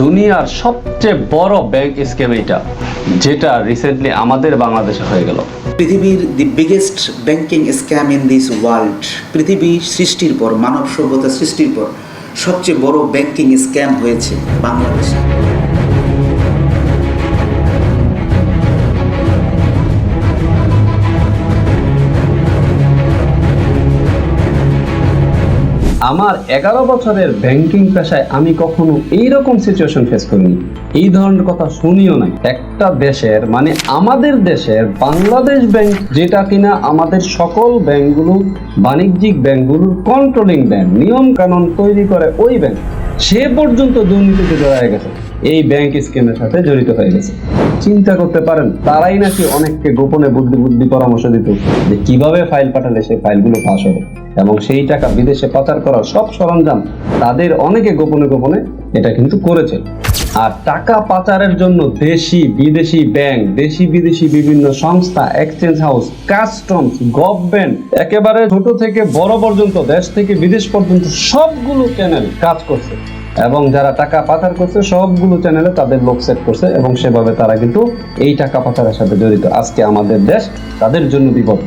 দুনিয়ার সবচেয়ে বড় ব্যাংক স্ক্যাম এটা যেটা রিসেন্টলি আমাদের বাংলাদেশে হয়ে গেল। পৃথিবীর the biggest banking scam in this world পৃথিবী সৃষ্টির পর, মানব সভ্যতা সৃষ্টির পর সবচেয়ে বড় ব্যাংকিং স্ক্যাম হয়েছে বাংলাদেশে। আমার এগারো বছরের ব্যাংকিং পেশায় আমি কখনো এইরকম সিচুয়েশন ফেস করিনি। এই ধরনের কথা শুনিও নাই। একটা দেশের মানে আমাদের দেশের বাংলাদেশ ব্যাংক যেটা কিনা আমাদের সকল ব্যাংকগুলো, বাণিজ্যিক ব্যাংকগুলোর কন্ট্রোলিং ব্যাংক নিয়ম কানুন তৈরি করে ওই ব্যাংক সে পর্যন্ত দুর্নীতিতে জড়ায় গেছে। এই ব্যাংক স্কিমের সাথে জড়িত হয়ে গেছে। চিন্তা করতে পারেন, তারাই নাকি অনেককে গোপনে বুদ্ধি বুদ্ধি পরামর্শ দিত যে কীভাবে ফাইল পাঠালে সেই ফাইলগুলো পাস হবে। এবং সেই টাকা বিদেশে পাচার করার সব সরঞ্জাম তাদের অনেকে গোপনে গোপনে এটা কিন্তু করেছে। আর টাকা পাচারের জন্য দেশি বিদেশি ব্যাংক, দেশি বিদেশি বিভিন্ন সংস্থা এক্সচেঞ্জ হাউস কাস্টমস গভর্নমেন্ট একেবারে ছোট থেকে বড় পর্যন্ত, দেশ থেকে বিদেশ পর্যন্ত সবগুলো চ্যানেল কাজ করছে। এবং যারা টাকা পাচার করছে, সবগুলো চ্যানেলে তাদের লোক সেট করছে এবং সেভাবে তারা কিন্তু এই টাকা পাচারের সাথে জড়িত। আজকে আমাদের দেশ তাদের জন্য বিপদ।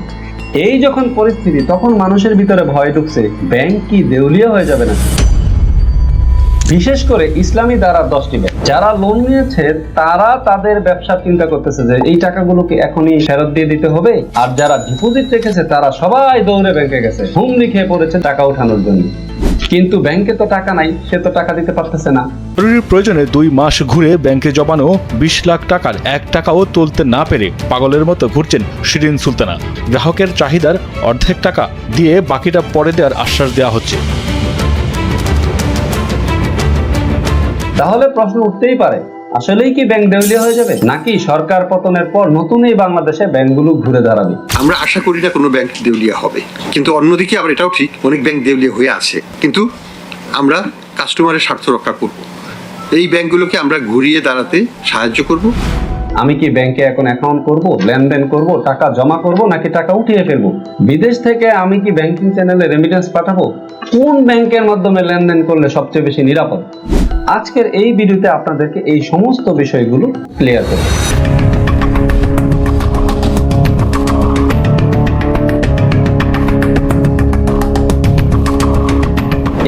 এই যখন পরিস্থিতি, তখন মানুষের ভিতরে ভয় ঢুকছে, ব্যাংক কি দেউলিয়া হয়ে যাবে না বিশেষ করে ইসলামী দ্বারা দশটি ব্যাংক। যারা লোন নিয়েছে, তারা তাদের ব্যবসার চিন্তা করতেছে যে, এই টাকাগুলোকে এখনই ফেরত দিয়ে দিতে হবে। আর যারা ডিপোজিট রেখেছে, তারা সবাই দৌড়ে ব্যাংকে গেছে। হুমড়ি খেয়ে পড়েছে টাকা ওঠানোর জন্য। কিন্তু ব্যাংকে তো টাকা নাই সে তো টাকা দিতে পারতেছে না। জরুরির প্রয়োজনে দুই মাস ঘুরে ব্যাংকে জমানো বিশ লাখ টাকার এক টাকাও তুলতে না পেরে পাগলের মতো ঘুরছেন শিরিন সুলতানা। গ্রাহকের চাহিদার অর্ধেক টাকা দিয়ে বাকিটা পরে দেওয়ার আশ্বাস দেওয়া হচ্ছে। তাহলে প্রশ্ন উঠতেই পারে আসলেই কি ব্যাংক দেউলিয়া হয়ে যাবে? নাকি সরকার পতনের পর নতুন এই বাংলাদেশে ব্যাংকগুলো ঘুরে দাঁড়াবে? আমরা আশা করি না কোনো ব্যাংক দেউলিয়া হবে। কিন্তু অন্যদিকে আবার এটাও ঠিক, অনেক ব্যাংক দেউলিয়া হয়ে আছে। কিন্তু আমরা কাস্টমারের স্বার্থ রক্ষা করব। এই ব্যাংকগুলোকে আমরা ঘুরিয়ে দাঁড়াতে সাহায্য করব। আমি কি ব্যাংকে এখন অ্যাকাউন্ট করব, লেনদেন করব, টাকা জমা করব, নাকি টাকা উঠিয়ে ফেলব? বিদেশ থেকে আমি কি ব্যাংকিং চ্যানেলে রেমিটেন্স পাঠাবো? কোন ব্যাংকের মাধ্যমে লেনদেন করলে সবচেয়ে বেশি নিরাপদ? আজকের এই ভিডিওতে আপনাদেরকে এই সমস্ত বিষয়গুলো ক্লিয়ার করব।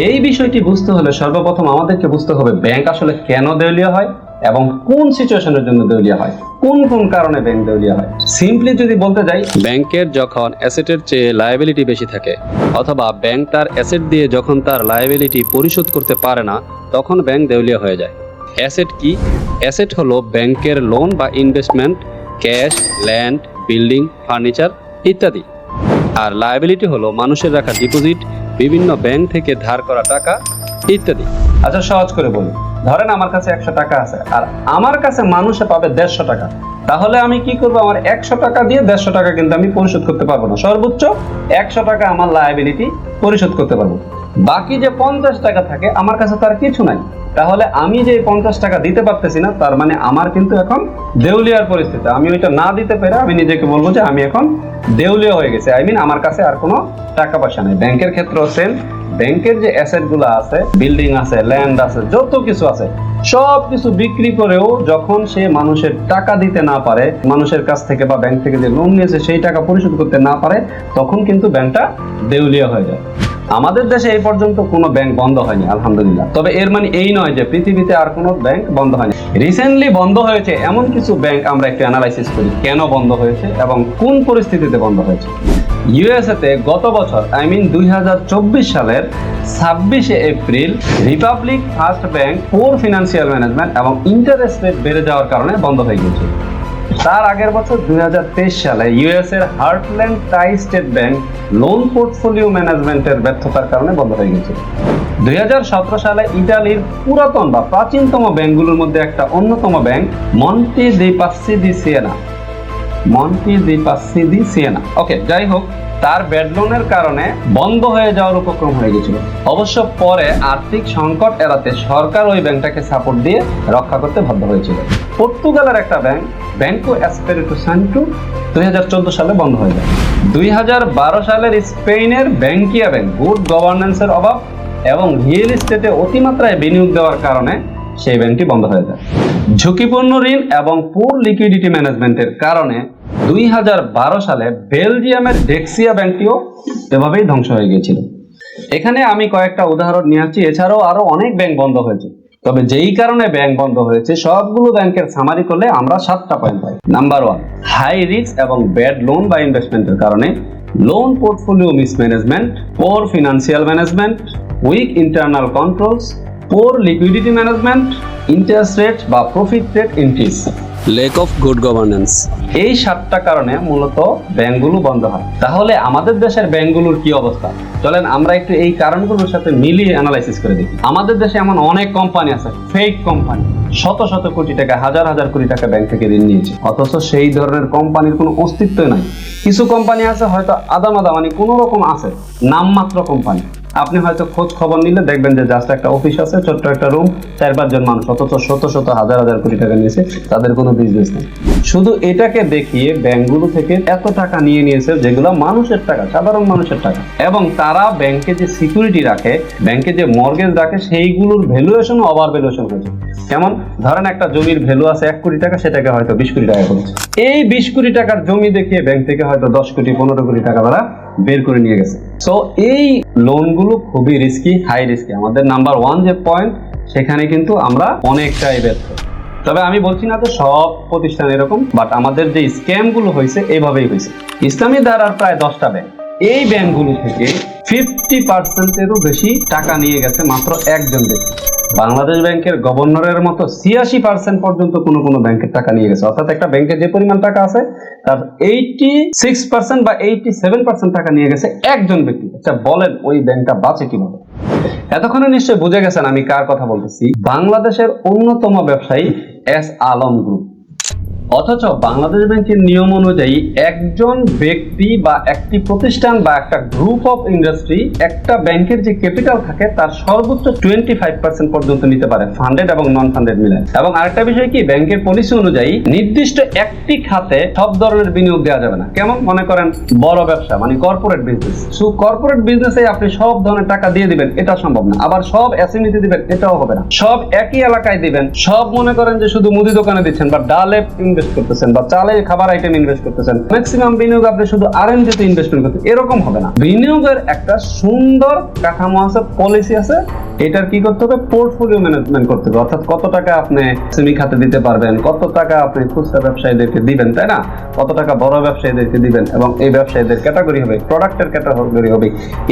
এই বিষয়টি বুঝতে হলে সর্বপ্রথম আমাদেরকে বুঝতে হবে ব্যাংক আসলে কেন দেউলিয়া হয়? এবং কোন সিচুয়েশনের জন্য দেউলিয়া হয়? কোন কোন কারণে ব্যাংক দেউলিয়া হয়? সিম্পলি যদি বলতে যাই ব্যাংকের যখন অ্যাসেটের চেয়ে লায়াবিলিটি বেশি থাকে অথবা ব্যাংক তার অ্যাসেট দিয়ে যখন তার লায়াবিলিটি পরিশোধ করতে পারে না তখন ব্যাংক দেউলিয়া হয়ে যায়। অ্যাসেট কি? অ্যাসেট হলো ব্যাংকের লোন বা investment cash land building furniture ইত্যাদি। আর লায়াবিলিটি হলো মানুষের রাখা ডিপোজিট বিভিন্ন ব্যাংক থেকে ধার করা টাকা ইত্যাদি। আচ্ছা সহজ করে বলি ধরেন আমার কাছে একশো টাকা আছে, আর আমার কাছে মানুষে পাবে দেড়শো টাকা, তাহলে আমি কি করব? আমার একশো টাকা দিয়ে দেড়শো টাকা কিন্তু আমি পরিশোধ করতে পারব না। সর্বোচ্চ একশো টাকা আমার লায়াবিলিটি পরিশোধ করতে পারব। বাকি যে পঞ্চাশ টাকা থাকে, আমার কাছে তার কিছু নাই। তাহলে আমি যে পঞ্চাশ টাকা দিতে পারতেছি না, তার মানে আমার কিন্তু এখন দেউলিয়ার পরিস্থিতি। আমি ওইটা না দিতে পেরে আমি নিজেকে বলব যে আমি এখন দেউলিয়া হয়ে গেছে। আই মিন আমার কাছে আর কোনো টাকা পয়সা নেই। ব্যাংকের ক্ষেত্রেও সেম ব্যাংকের যে অ্যাসেটগুলো আছে, বিল্ডিং আছে, ল্যান্ড আছে, যত কিছু আছে সব কিছু বিক্রি করেও যখন সে মানুষের টাকা দিতে না পারে, মানুষের কাছ থেকে বা ব্যাংক থেকে যে লোন নিয়েছে, সেই টাকা পরিশোধ করতে না পারে, তখন কিন্তু ব্যাংকটা দেউলিয়া হয়ে যায়। আমাদের দেশে এই পর্যন্ত কোনো ব্যাংক বন্ধ হয়নি, আলহামদুলিল্লাহ। তবে এর মানে এই নয় যে পৃথিবীতে আর কোনো ব্যাংক বন্ধ হয়নি। রিসেন্টলি বন্ধ হয়েছে এমন কিছু ব্যাংক আমরা একটু অ্যানালাইসিস করি, কেন বন্ধ হয়েছে এবং কোন পরিস্থিতিতে বন্ধ হয়েছে। ইউএসএ তে গত বছর আই মিন দুই হাজার চব্বিশ সালের ছাব্বিশে April Republic First bank poor financial management এবং ইন্টারেস্ট রেট বেড়ে যাওয়ার কারণে বন্ধ হয়ে গিয়েছে তার আগের বছর, দুই হাজার তেইশ সালে ইউএস এর Heartland tri state bank loan portfolio ম্যানেজমেন্টের ব্যর্থতার কারণে বন্ধ হয়ে গেছিল দুই সালে, ইটালির পুরাতন বা প্রাচীনতম ব্যাংকগুলোর মধ্যে একটা অন্যতম bank Monte dei Paschi di Siena Monte dei Paschi di Siena. Okay যাই হোক তার ব্যাড লোনের কারণে বন্ধ হয়ে যাওয়ার উপক্রম হয়ে গেছিল। অবশ্য পরে আর্থিক সংকট এড়াতে সরকার ওই ব্যাংকটাকে সাপোর্ট দিয়ে রক্ষা করতে বাধ্য হয়েছিল। পর্তুগালের একটা ব্যাংক ব্যাংকো অ্যাসপেরিটো সান্টু দুই সালে বন্ধ হয়ে যায়। দুই হাজার বারো সালের স্পেনের ব্যাংকিয়া ব্যাংক, গুড গভর্নেন্সের অভাব এবং রিয়েল এস্টেটে অতিমাত্রায় বিনিয়োগ দেওয়ার কারণে সেই ব্যাংকটি বন্ধ হয়ে যায়। ঝুঁকিপূর্ণ ঋণ এবং পুর লিকুইডিটি ম্যানেজমেন্টের কারণে দুই হাজার বারো সালে বেলজিয়ামের ডেক্সিয়া ব্যাংকটিও এভাবেই ধ্বংস হয়ে গিয়েছিল। এখানে আমি কয়েকটা উদাহরণ নিয়ে আসছি, এছাড়াও আরও অনেক ব্যাংক বন্ধ হয়েছে। তবে যেই কারণে ব্যাংক বন্ধ হয়েছে, সবগুলো ব্যাংকের সামারি করলে আমরা সাতটা পয়েন্ট পাই। নাম্বার ওয়ান হাই রিস্ক এবং ব্যাড লোন বা ইনভেস্টমেন্টের কারণে loan portfolio mismanagement poor financial management weak internal controls poor liquidity management interest rate বা profit rate increase lack of good governance এই সাতটা কারণে মূলত ব্যাংকগুলো বন্ধ হয়। তাহলে আমাদের দেশের ব্যাংকগুলোর কি অবস্থা? চলেন আমরা একটু এই কারণগুলোর সাথে মিলিয়ে অ্যানালাইসিস করে দেখি। আমাদের দেশে এমন অনেক কোম্পানি আছে ফেক কোম্পানি শত শত কোটি টাকা, হাজার হাজার কোটি টাকা ব্যাংক থেকে ঋণ নিয়েছে। অথচ সেই ধরনের কোম্পানির কোনো অস্তিত্ব নাই। কিছু কোম্পানি আছে হয়তো আদামাদা মানে কোনো রকম আছে, নামমাত্র কোম্পানি আপনি হয়তো খোঁজ খবর নিলে দেখবেন যে জাস্ট একটা অফিস আছে, ছোট্ট একটা রুম চার পাঁচজন মানুষ, অথচ শত শত হাজার হাজার কোটি টাকা নিয়েছে, তাদের কোনো বিজনেস নেই। শুধু এটাকে দেখিয়ে ব্যাংকগুলো থেকে এত টাকা নিয়ে নিয়েছে যেগুলো মানুষের টাকা, সাধারণ মানুষের টাকা। এবং তারা ব্যাংকে যে সিকিউরিটি রাখে, ব্যাংকে যে মর্গেজ রাখে, সেইগুলোর ভ্যালুয়েশন ওভার ভ্যালুয়েশন হয়েছে। কেমন? ধরেন একটা জমির ভ্যালু আছে এক কোটি টাকা, সেটাকে হয়তো বিশ কোটি টাকা করেছে। এই বিশ কোটি টাকার জমি দেখিয়ে ব্যাংক থেকে হয়তো দশ কোটি, পনেরো কোটি টাকা তারা বের করে নিয়ে গেছে। সো এই লোনগুলো খুবই রিস্কি হাই রিস্কি আমাদের নাম্বার ওয়ান যে পয়েন্ট সেখানে কিন্তু আমরা অনেকটাই ব্যর্থ। তবে আমি বলছি না যে সব প্রতিষ্ঠান এরকম বাট আমাদের যে স্ক্যামগুলো হয়েছে এইভাবেই হয়েছে। ইসলামী দ্বারার প্রায় দশটা ব্যাংক এই ব্যাংকগুলো থেকে ফিফটি পার্সেন্টেরও বেশি টাকা নিয়ে গেছে মাত্র একজন ব্যক্তি। বাংলাদেশ ব্যাংকের গভর্নরের মতো ছিয়াশি পার্সেন্ট পর্যন্ত কোনো কোনো ব্যাংকের টাকা নিয়ে গেছে। অর্থাৎ একটা ব্যাংকের যে পরিমাণ টাকা আছে, তার এইটি সিক্স পার্সেন্ট বা এইটি সেভেন পার্সেন্ট টাকা নিয়ে গেছে একজন ব্যক্তি। আচ্ছা বলেন ওই ব্যাংকটা বাঁচে কীভাবে? এতক্ষণে নিশ্চয়ই বুঝে গেছেন আমি কার কথা বলতেছি। বাংলাদেশের অন্যতম ব্যবসায়ী এস আলম গ্রুপ অথচ বাংলাদেশ ব্যাংকের নিয়ম অনুযায়ী একজন ব্যক্তি বা একটি প্রতিষ্ঠান বা একটা গ্রুপ অফ ইন্ডাস্ট্রি একটা ব্যাংকের যে ক্যাপিটাল থাকে তার সর্বোচ্চ টোয়েন্টি ফাইভ পার্সেন্ট পর্যন্ত নিতে পারে ফান্ডেড এবং নন ফান্ডেড মিলে। এবং আরেকটা বিষয় কি? ব্যাংকের পলিসি অনুযায়ী নির্দিষ্ট একটি খাতে সব ধরনের বিনিয়োগ দেওয়া যাবে না। কেমন? মনে করেন বড় ব্যবসা মানে কর্পোরেট বিজনেস সো কর্পোরেট বিজনেসে আপনি সব ধরনের টাকা দিয়ে দিবেন, এটা সম্ভব না। আবার সব এসএমইতে দিবেন, এটাও হবে না। সব একই এলাকায় দিবেন, সব মনে করেন যে শুধু মুদি দোকানে দিচ্ছেন, বা ডালে ইনভেস্ট করতেছেন বা চালে খাবার আইটেম ইনভেস্ট করতেছেন ম্যাক্সিমাম বিনিয়োগ আপনি শুধু আর এন তে ইনভেস্টমেন্ট করতে এরকম হবে না। বিনিয়োগের একটা সুন্দর কাঠামো আছে পলিসি আছে এটার কি করতে হবে? পোর্টফোলিও ম্যানেজমেন্ট করতে হবে। অর্থাৎ কত টাকা আপনি সেমি খাতে দিতে পারবেন, কত টাকা আপনি খুচরা ব্যবসায়ীদেরকে দিবেন, তাই না? কত টাকা বড় ব্যবসায়ীদেরকে দিবেন এবং এই ব্যবসায়ীদের ক্যাটাগরি হবে প্রোডাক্টের ক্যাটাগরি হবে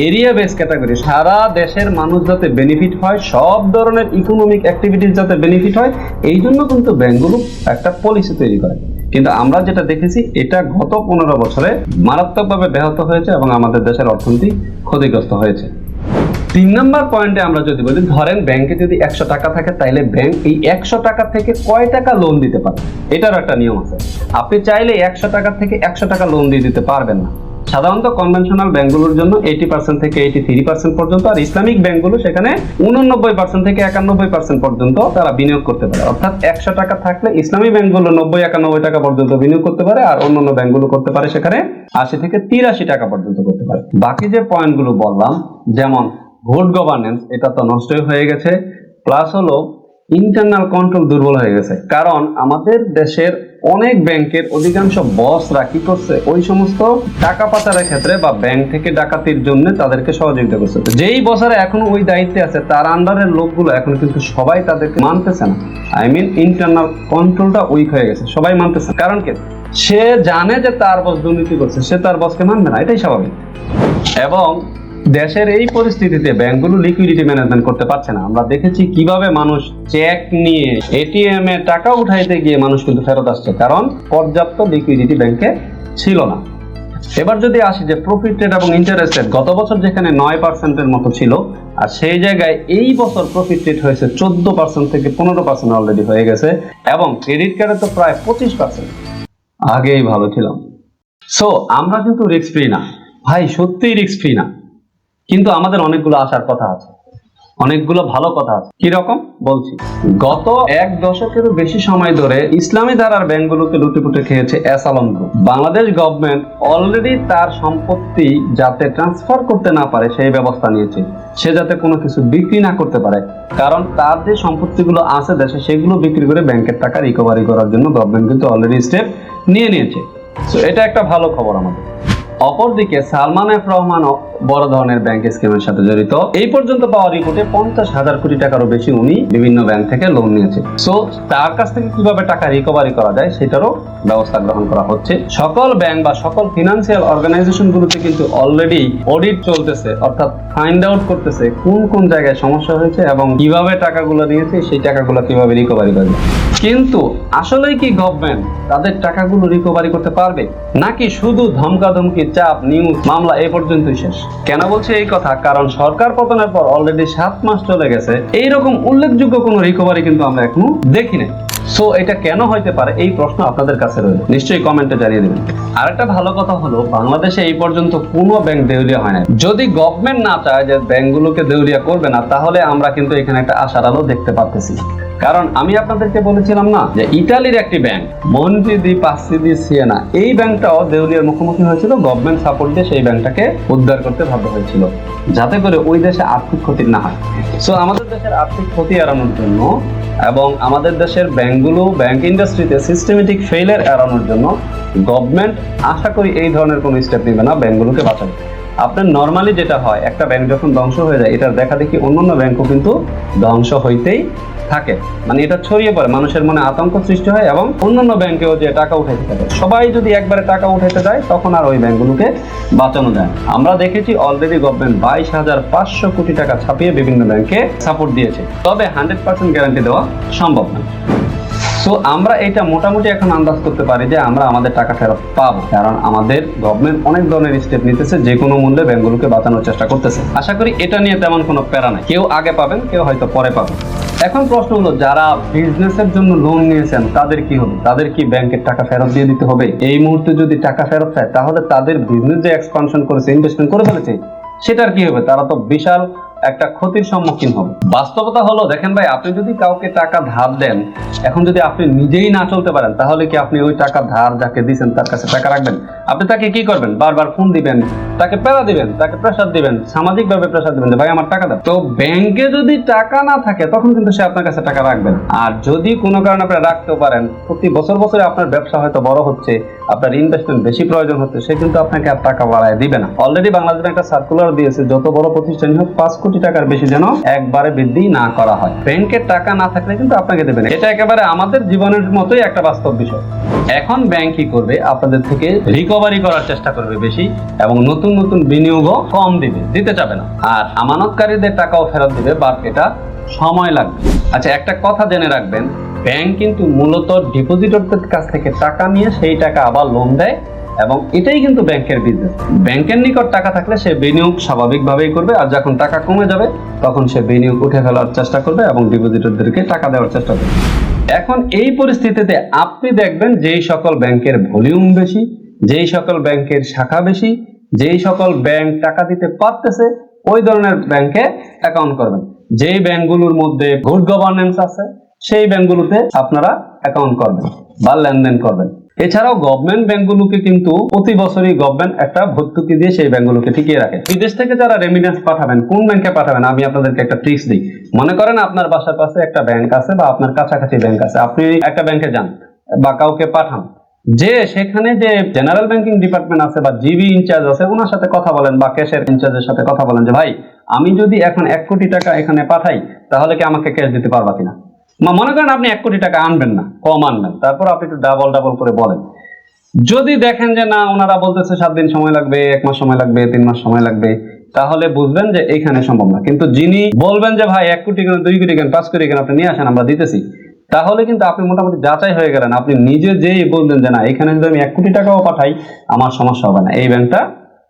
এরিয়া বেস ক্যাটাগরি সারা দেশের মানুষ যাতে বেনিফিট হয়, সব ধরনের ইকোনমিক অ্যাক্টিভিটিস যাতে বেনিফিট হয়, এই জন্য কিন্তু ব্যাংকগুলো একটা পলিসি তৈরি করে। কিন্তু আমরা যেটা দেখেছি, এটা গত পনেরো বছরে মারাত্মকভাবে ব্যাহত হয়েছে এবং আমাদের দেশের অর্থনীতি ক্ষতিগ্রস্ত হয়েছে। তিন নম্বর পয়েন্টে আমরা যদি বলি, ধরেন ব্যাংকে যদি একশো টাকা থাকে, তাইলে ব্যাংক এই একশো টাকা থেকে কয় টাকা লোন দিতে পারে? এটার একটা নিয়ম আছে। আপনি চাইলে একশো টাকা থেকে একশো টাকা লোন দিয়ে দিতে পারবেন না। সাধারণত কনভেনশনাল ব্যাংকগুলোর জন্য এইটি পার্সেন্ট থেকে এইটি থ্রি পার্সেন্ট পর্যন্ত, আর ইসলামিক ব্যাংকগুলো সেখানে উননব্বই পার্সেন্ট থেকে একানব্বই পার্সেন্ট পর্যন্ত তারা বিনিয়োগ করতে পারে। অর্থাৎ একশো টাকা থাকলে ইসলামী ব্যাংকগুলো নব্বই একানব্বই টাকা পর্যন্ত বিনিয়োগ করতে পারে, আর অন্যান্য ব্যাংকগুলো করতে পারে সেখানে আশি থেকে তিরাশি টাকা পর্যন্ত করতে পারে। বাকি যে পয়েন্টগুলো বললাম, যেমন গুড গভর্নেন্স এটা তো নষ্টই হয়ে গেছে। প্লাস হলো ইন্টারনাল কন্ট্রোল দুর্বল হয়ে গেছে। কারণ আমাদের দেশের অনেক ব্যাংকের অধিকাংশ বসরা কি করছে? ওই সমস্ত টাকা পাচারের ক্ষেত্রে বা ব্যাংক থেকে ডাকাতির জন্য তাদেরকে সহযোগিতা করছে। যেই বছরে এখন ওই দায়িত্বে আছে, তার আন্ডারের লোকগুলো এখন কিন্তু সবাই তাদেরকে মানতেছে না। আই মিন ইন্টারনাল কন্ট্রোলটা উইক হয়ে গেছে। সবাই মানতেছে না। কারণ কি? সে জানে যে তার বস দুর্নীতি করছে, সে তার বসকে মানবে না। এটাই স্বাভাবিক। এবং দেশের এই পরিস্থিতিতে ব্যাংকগুলো লিকুইডিটি ম্যানেজমেন্ট করতে পারছে না। আমরা দেখেছি কীভাবে মানুষ চেক নিয়ে এটিএম এ টাকা উঠাইতে গিয়ে মানুষ কিন্তু ফেরত আসছে, কারণ পর্যাপ্ত লিকুইডিটি ব্যাংকে ছিল না। এবার যদি আসি যে প্রফিট রেট এবং ইন্টারেস্ট রেট গত বছর যেখানে নয় পার্সেন্টের মতো ছিল, আর সেই জায়গায় এই বছর প্রফিট রেট হয়েছে চোদ্দ পার্সেন্ট থেকে পনেরো পার্সেন্ট অলরেডি হয়ে গেছে, এবং ক্রেডিট কার্ডে তো প্রায় পঁচিশ পার্সেন্ট আগেই ভালো ছিলাম। সো আমরা কিন্তু রিস্ক ফ্রি না। ভাই, সত্যিই রিস্ক ফ্রি না। কিন্তু আমাদের অনেকগুলো আসার কথা আছে। অনেকগুলো ভালো কথা আছে। কি রকম? বলছি। গত এক দশকেরও বেশি সময় ধরে ইসলামী ধারার ব্যাংকগুলোকে লুটেপুটে খেয়েছে Alam group. Bangladesh government already তার সম্পত্তি যাতে ট্রান্সফার করতে না পারে, সেই ব্যবস্থা নিয়েছে। সে যাতে কোনো কিছু বিক্রি না করতে পারে। কারণ তার যে সম্পত্তিগুলো আছে দেশে, সেগুলো বিক্রি করে ব্যাংকের টাকা রিকভারি করার জন্য গভর্নমেন্ট কিন্তু অলরেডি স্টেপ নিয়ে নিয়েছে। তো এটা একটা ভালো খবর আমাদের। অপরদিকে সালমান এফ রহমানও বড় ধরনের ব্যাংক স্কিমের সাথে জড়িত। এই পর্যন্ত পাওয়া রিপোর্টে পঞ্চাশ হাজার কোটি টাকারও বেশি উনি বিভিন্ন ব্যাংক থেকে লোন নিয়েছে। সো তার কাছ থেকে কীভাবে টাকা রিকভারি করা যায়, সেটারও ব্যবস্থা গ্রহণ করা হচ্ছে। সকল ব্যাংক বা সকল ফিনান্সিয়াল অর্গানাইজেশন গুলোতে কিন্তু অলরেডি অডিট চলতেছে, অর্থাৎ ফাইন্ড আউট করতেছে কোন কোন জায়গায় সমস্যা হয়েছে এবং কীভাবে টাকাগুলো নিয়েছে, সেই টাকাগুলো কীভাবে রিকভারি করবে। কিন্তু আসলেই কি গভর্নমেন্ট তাদের টাকাগুলো রিকভারি করতে পারবে? নাকি শুধু ধমকাধমকি চাপ নিউজ মামলা এ পর্যন্তই শেষ? কেন বলছে এই কথা? কারণ সরকার পতনের পর অলরেডি সাত মাস চলে গেছে। এইরকম উল্লেখযোগ্য কোনো রিকভারি কিন্তু আমরা এখনও দেখি নাই সো এটা কেন হইতে পারে? এই প্রশ্ন আপনাদের কাছে রইল। নিশ্চয়ই কমেন্টে জানিয়ে দেবেন। আর একটা ভালো কথা হলো, বাংলাদেশে এই পর্যন্ত কোনো ব্যাংক দেউলিয়া হয় না যদি গভর্নমেন্ট না চায় যে ব্যাংকগুলোকে দেউলিয়া করবে না, তাহলে আমরা কিন্তু এখানে একটা আশার আলো দেখতে পাচ্ছি কারণ আমি আপনাদেরকে বলেছিলাম না যে ইতালির একটি bank Monte dei Paschi di Siena এই ব্যাংকটাও দেউলিয়ার মুখোমুখি হয়েছিল গভর্নমেন্ট সাপোর্ট দিয়ে সেই ব্যাংকটাকে উদ্ধার করতে বাধ্য হয়েছিল, যাতে করে ওই দেশে আর্থিক ক্ষতি না হয়। সো আমাদের দেশের আর্থিক ক্ষতি এড়ানোর জন্য এবং আমাদের দেশের ব্যাংকগুলো ব্যাংক ইন্ডাস্ট্রিতে সিস্টেমেটিক ফেইলার এড়ানোর জন্য গভর্নমেন্ট আশা করি এই ধরনের কোনো স্টেপ নেবে না ব্যাংকগুলোকে বাঁচাবে। আপনার নর্মালি যেটা হয়, একটা ব্যাংক যখন ধ্বংস হয়ে যায়, এটার দেখা দেখি অন্যান্য ব্যাংকও কিন্তু ধ্বংস হইতেই থাকে। মানে এটা ছড়িয়ে পড়ে, মানুষের মনে আতঙ্ক সৃষ্টি হয় এবং অন্যান্য ব্যাংকেও যে টাকা উঠাইতে থাকে। সবাই যদি একবারে টাকা উঠাইতে যায়, তখন আর ওই ব্যাংকগুলোকে বাঁচানো যায় আমরা দেখেছি অলরেডি গভর্নমেন্ট বাইশ হাজার পাঁচশো কোটি টাকা ছাপিয়ে বিভিন্ন ব্যাংকে সাপোর্ট দিয়েছে। তবে হান্ড্রেড পার্সেন্ট গ্যারান্টি দেওয়া সম্ভব না। সো আমরা এটা মোটামুটি এখন আন্দাজ করতে পারি যে আমরা আমাদের টাকা ফেরত পাবো, কারণ আমাদের গভর্নমেন্ট অনেক ধরনের স্টেপ নিতেছে, যে কোনো মূল্যে ব্যাংকগুলোকে বাঁচানোর চেষ্টা করতেছে। আশা করি এটা নিয়ে তেমন কোনো প্যারা নাই। কেউ আগে পাবেন, কেউ হয়তো পরে পাবেন। এখন প্রশ্ন হলো, যারা বিজনেসের জন্য লোন নিয়েছেন, তাদের কি হবে? তাদের কি ব্যাংকের টাকা ফেরত দিয়ে দিতে হবে? এই মুহূর্তে যদি টাকা ফেরত চায় তাহলে তাদের বিজনেস যে এক্সপানশন করেছে ইনভেস্টমেন্ট করে ফেলেছে, সেটার কি হবে? তারা তো বিশাল একটা ক্ষতির সম্মুখীন হবে। বাস্তবতা হলো, দেখেন ভাই, আপনি যদি কাউকে টাকা ধার দেন, এখন যদি আপনি নিজেই না চলতে পারেন, তাহলে কি আপনি ওই টাকা ধার যাকে দিয়েছেন, তার কাছে টাকা রাখবেন? আপনি তাকে কি করবেন? বারবার ফোন দিবেন, তাকে প্রেরা দিবেন, তাকে প্রেশার দিবেন সামাজিক ভাবে প্রেশার দিবেন ভাই, আমার টাকা দেন তো ব্যাংকে যদি টাকা না থাকে, তখন কিন্তু সে আপনার কাছে টাকা রাখবেন আর যদি কোনো কারণে আপনি রাখতেও পারেন, প্রতি বছর বছরে আপনার ব্যবসা হয়তো বড় হচ্ছে আপনার ইনভেস্টমেন্ট বেশি প্রয়োজন হচ্ছে, সে কিন্তু আপনাকে আর টাকা বাড়ায় দিবে না। অলরেডি বাংলাদেশ একটা সার্কুলার দিয়েছে, যত বড় প্রতিষ্ঠানই হোক, পাঁচ কোটি টাকার বেশি যেন একবারে বৃদ্ধি না করা হয়। ব্যাংকের টাকা না থাকলে কিন্তু আপনাকে দেবে না। এটা একেবারে আমাদের জীবনের মতোই একটা বাস্তব বিষয়। এখন ব্যাংক কি করবে? আপনাদের থেকে রিকভারি করার চেষ্টা করবে বেশি এবং নতুন নতুন বিনিয়োগও কম দিবে, দিতে চাবে না। আর আমানতকারীদের টাকাও ফেরত দিবে, বাট এটা সময় লাগবে। আচ্ছা একটা কথা জেনে রাখবেন, ব্যাংক কিন্তু মূলত ডিপোজিটরদের কাছ থেকে টাকা নিয়ে সেই টাকা আবার লোন দেয় এবং এটাই কিন্তু ব্যাংকের বিজনেস ব্যাংকের নিকট টাকা থাকলে সে বিনিয়োগ স্বাভাবিকভাবেই করবে আর যখন টাকা কমে যাবে, তখন সে বিনিয়োগ উঠে ফেলার চেষ্টা করবে এবং ডিপোজিটরদেরকে টাকা দেওয়ার চেষ্টা করবে। এখন এই পরিস্থিতিতে আপনি দেখবেন যেই সকল ব্যাংকের ভলিউম বেশি, যেই সকল ব্যাংকের শাখা বেশি, যেই সকল ব্যাংক টাকা দিতে পারতেছে, ওই ধরনের ব্যাংকে অ্যাকাউন্ট করবেন। যেই ব্যাংকগুলোর মধ্যে গুড গভর্নেন্স আছে, সেই ব্যাংকগুলোতে আপনারা অ্যাকাউন্ট করবেন বা লেনদেন করবেন। এছাড়াও গভর্নমেন্ট ব্যাংকগুলোকে কিন্তু প্রতি বছরই গভর্নমেন্ট একটা ভর্তুকি দিয়ে সেই ব্যাংকগুলোকে টিকিয়ে রাখে। বিদেশ থেকে যারা রেমিটেন্স পাঠাবেন, কোন ব্যাংকে পাঠাবেন, আমি আপনাদেরকে একটা ট্রিক্স দিই। মনে করেন আপনার বাসার পাশে একটা ব্যাংক আছে বা আপনার কাছাকাছি ব্যাংক আছে, আপনি একটা ব্যাংকে যান বা কাউকে পাঠান। যে সেখানে যে জেনারেল ব্যাংকিং ডিপার্টমেন্ট আছে বা জিবি ইনচার্জ আছে, ওনার সাথে কথা বলেন বা ক্যাশের ইনচার্জের সাথে কথা বলেন যে, ভাই আমি যদি এখন এক কোটি টাকা এখানে পাঠাই, তাহলে কি আমাকে ক্যাশ দিতে পারবা কিনা? মা- মনে করেন আপনি এক কোটি টাকা আনবেন না, কম আনবেন। তারপর আপনি একটু ডাবল ডাবল করে বলেন। যদি দেখেন যে না, ওনারা বলতেছে সাত দিন সময় লাগবে, এক মাস সময় লাগবে, তিন মাস সময় লাগবে, তাহলে বুঝবেন যে এখানে সম্ভব না। কিন্তু যিনি বলবেন যে, ভাই, এক কোটি কেন, দুই কোটি কেন, পাঁচ কোটি কেন, আপনি নিয়ে আসেন, আমরা দিতেছি। তাহলে কিন্তু আপনি মোটামুটি যাচাই হয়ে গেলেন। আপনি নিজে যেই বললেন যে, না, এখানে যদি আমি এক কোটি টাকাও পাঠাই, আমার সমস্যা হবে না। এই ব্যাংকটা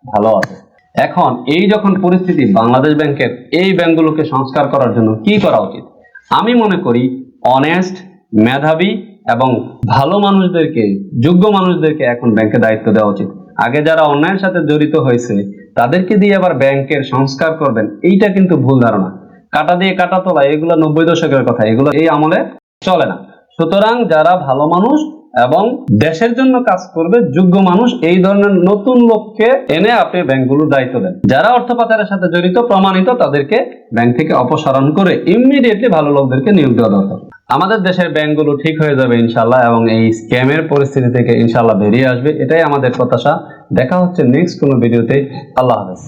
ভালো আছে। এখন এই যখন পরিস্থিতি বাংলাদেশ ব্যাংকের এই ব্যাংকগুলোকে সংস্কার করার জন্য কি করা উচিত? আমি মনে করি অনেস্ট মেধাবী এবং ভালো মানুষদেরকে, যোগ্য মানুষদেরকে এখন ব্যাংকে দায়িত্ব দেওয়া উচিত। আগে যারা অন্যায়ের সাথে জড়িত হয়েছে, তাদেরকে দিয়ে আবার ব্যাংকের সংস্কার করবেন, এইটা কিন্তু ভুল ধারণা। কাটা দিয়ে কাটা তোলা, এগুলো নব্বই দশকের কথা, এগুলো এই আমলে চলে না। সুতরাং যারা ভালো মানুষ এবং দেশের জন্য কাজ করবে যোগ্য মানুষ এই ধরনের নতুন লোককে এনে আপনি ব্যাংকগুলোর দায়িত্ব দেন। যারা অর্থ পাচারের সাথে জড়িত, প্রমাণিত, তাদেরকে ব্যাংক থেকে অপসারণ করে ইমিডিয়েটলি ভালো লোকদেরকে নিয়োগ দেওয়া দরকার। আমাদের দেশের ব্যাংকগুলো ঠিক হয়ে যাবে ইনশাল্লাহ এবং এই স্ক্যামের পরিস্থিতি থেকে ইনশাল্লাহ বেরিয়ে আসবে। এটাই আমাদের প্রত্যাশা। দেখা হচ্ছে নেক্সট কোনো ভিডিওতে। আল্লাহ হাফেজ।